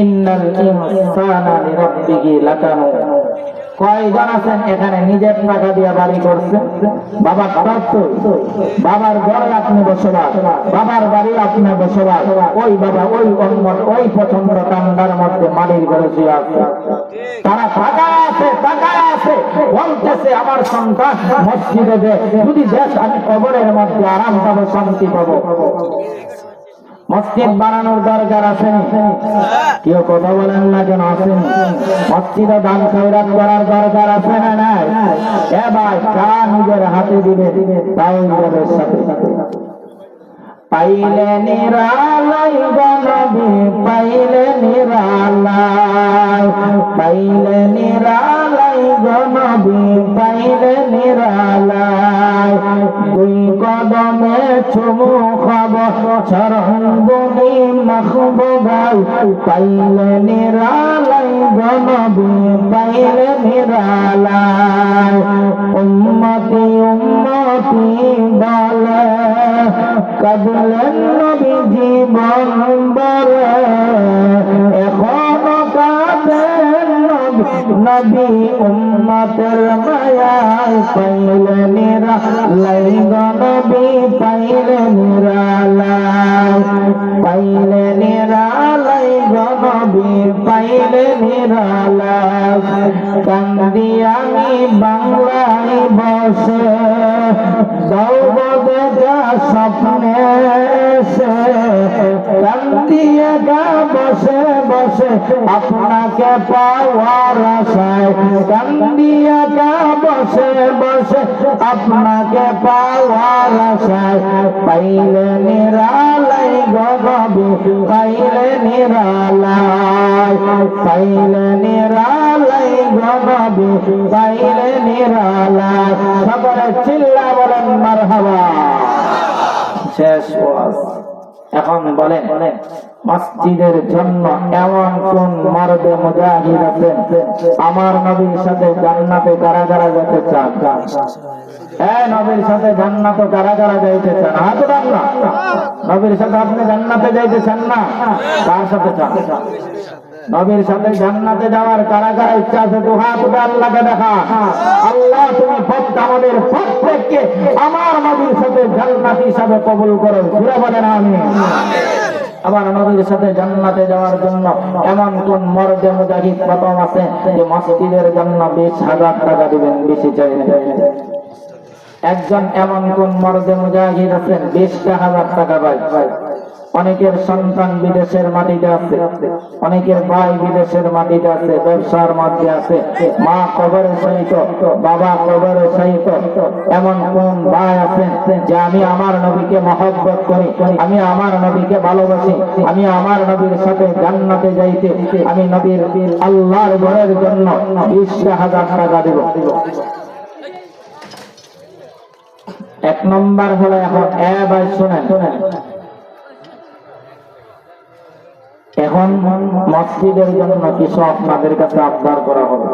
ইন্নাল ইনসানা লিরাব্বিহি লাকানু। কয়জন আছেন এখানে? নিজের টাকা দিয়ে বাড়ি করছেন। বাবার তত্ত্ব বাবার ঘরে আপনি বসবাস। বাবার বাড়ি আপনি বসবাস। ওই বাবা, ওই অন্য, ওই কান্দার মধ্যে মাটির ঘরে শুয়ে আছে। তারা টাকা আছে টাকা আছে। বলতেছে, আমার সন্তান মসজিদে যদি দেশ আমি কবরের মধ্যে আরাম পাবো, শান্তি পাবো। মসজিদ বানানোর দরকার আসেনি কেউ কথা বলেন না কেন আসেনি মসজিদে দান খৈরাত করার দরকার আছে না নাই? এ ভাই কা নিজের হাতে দিবে? তাই যাবে সাথে। পাইলে নিরালাই গনবি পাইলে নিরালাই। পাইলে নিরালাই গনবি চুমু খাব বনি মাখব গাই পাইলে নিরালাই গনবি পাইলে নিরালাই। নবী উম্মতের মায়ায় পাইলে নিরা লাই নবী পাইলে নিরালাই পাইলে নিরালাই নবী পাইলে নিরালাই কান্দি আমি বাংলায় বসে দৌব দেখা স্বপ্নে সে কান্দিয়ে গা বসে বসে আপনাকে পাওয়ার আশায় কান্দিয়ে গা বসে বসে আপনাকে পাওয়ার আশায়। পাইলে নিরালাই গগবি পাইলে নিরালাই পাইলে নিরালাই গগবি পাইলে নিরালাই। সকলে চিল্লা বলেন, মারহাবা। শেষ ওয়াজ। এখন বলেন মসজিদের জন্য এমন কোন মারবে মুজাহিদ আছেন? আমার নবীর সাথে জান্নাতে কারা কারা যেতে চান? নবীর সাথে জান্নাতে কারা কারা যাইতে চান? নবীর সাথে আপনি জান্নাতে যাইতে চান না? কার সাথে চান? নবীর সাথে জান্নাতে যাওয়ার কারা কারা ইচ্ছা আছে তো হাত উঠে আল্লাহকে দেখা। আল্লাহ তুমি পথটা আমাদের প্রত্যেককে আমার নবীর সাথে জান্নাত হিসাবে কবুল করো। ঘুরে বলেন আমি আমার নবীর সাথে জান্নাতে যাওয়ার জন্য এমন কোন মর্দে মুজাহিদ প্রথম আছে যে মসজিদের জন্য বিশ হাজার টাকা দিবেন, বেশি চাইলেন একজন এমন কোন মর্দে মুজাহিদ আছেন, বিশটা হাজার টাকা পায়। অনেকের সন্তান বিদেশের মাটিতে আছে। অনেকের ভাই বিদেশের মাটিতে আছে, ব্যবসার মধ্যে আছে। মা কবরে সহিত, বাবা কবরে সহিত এমন কোন ভাই আছেন যে আমি আমার নবীকে মহব্বত করি, আমি আমার নবীকে ভালোবাসি, আমি আমার নবীর সাথে জান্নাতে যাইতে, আমি নবীর আল্লাহর ঘরের জন্য বিশ হাজার টাকা দেব। এক নম্বর হলো এখন এ ভাই শুনেন শুনেন। এখন মসজিদের জন্য কিছু আপনাদের কাছে আবদার করা হবে?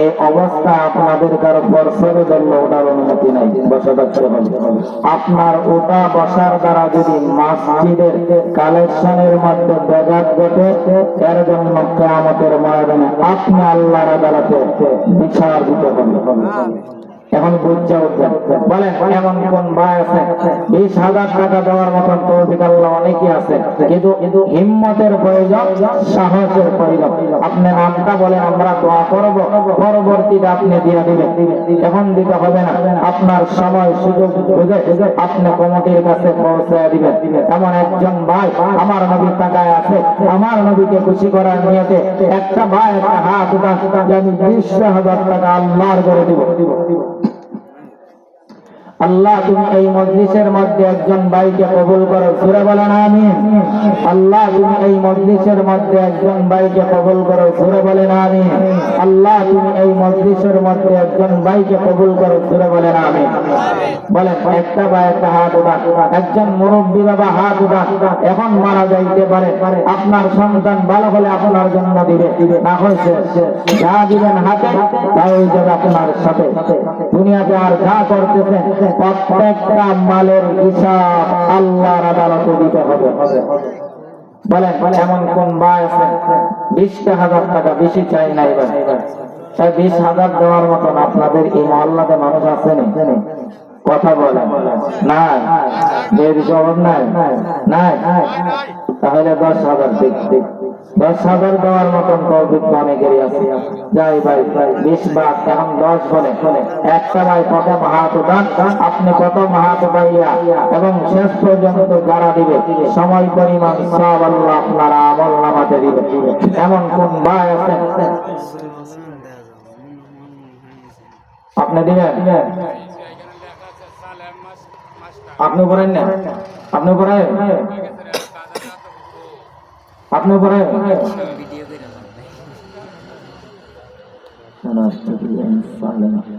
এই অবস্থা আপনাদের কারও বর্ষের জন্য ওটার অনুমতি নাই বসে থাকতে হবে। আপনার ওটা বসার দ্বারা যদি মসজিদের কালেকশনের মধ্যে ব্যাঘাত ঘটে এর জন্য কেয়ামতের ময়দানে আপনি আল্লাহর আদালতে বিচার দিতে হবে এখন বুঝতে উঠবেন বলেন এমন কোন ভাই আছে? বিশ হাজার টাকা দেওয়ার মতন তৌফিক আল্লাহ অনেকই আছে। কিন্তু হিম্মতের প্রয়োজন, সাহসের প্রয়োজন। আপনি নামটা বলেন আমরা দোয়া করব, পরবর্তীতে আপনি দিয়ে দিবেন। এখন দিতে হবে না। আপনার সময়, সুযোগ বুঝে আপনি কমিটির কাছে পৌঁছায় দিবেন। এমন একজন ভাই আমার নবীর টাকায় আছে। আমার নবীকে খুশি করার নিয়তে একটা ভাই, একটা হাত উঠান, যে আমি বিশ হাজার টাকা আল্লাহর করে দিব। আল্লাহ তুমি এই মজলিসের মধ্যে একজন ভাইকে কবুল করো। সুরে বলেন আমি আল্লাহ তুমি এই মজলিসের মধ্যে একজন ভাইকে কবুল করো। সুরে বলেন আমি আল্লাহ তুমি এই মজলিসের মধ্যে একজন ভাইকে কবুল করো। সুরে বলেন আমি বলেন একটা বা একটা হাত উঠা। একজন মুরব্বী বাবা হাত উঠান এখন মারা যাইতে পারে। আপনার সন্তান ভালো হলে আপনার জন্য দিবে। না হয়েছে যা দিবেন হাতে, তাই যাবে আপনার সাথে। দুনিয়াতে আর যা করতেছেন প্রত্যেকটা মালের হিসাব আল্লাহর আদালতে দিতে হবে বলেন বলে এমন কোন ভাই আছে? বিশটা হাজার টাকা বেশি চাই নাই বিশ হাজার দেওয়ার মতন আপনাদের এই মহল্লাতে মানুষ আছে কথা বলে না জবাব নাই? নাই। তাহলে দশ হাজার দিক দিক। দশ হাজার দেওয়ার মতন তৌফিক অনেকেরই আছে যাই ভাই বিশ বা এখন দশ বলে একটা ভাই কত মাহাত দান আপনি কত মাহাত পাইয়া এবং শেষ পর্যন্ত যারা দিবে সময়, পরিমাণ সব আল্লাহ আপনারা আমল নামাতে দিবে এমন কোন ভাই আছে? আপনি দিবেন? আপনি করেন না? আপনি করেন? আপনি পরে ভিডিও করে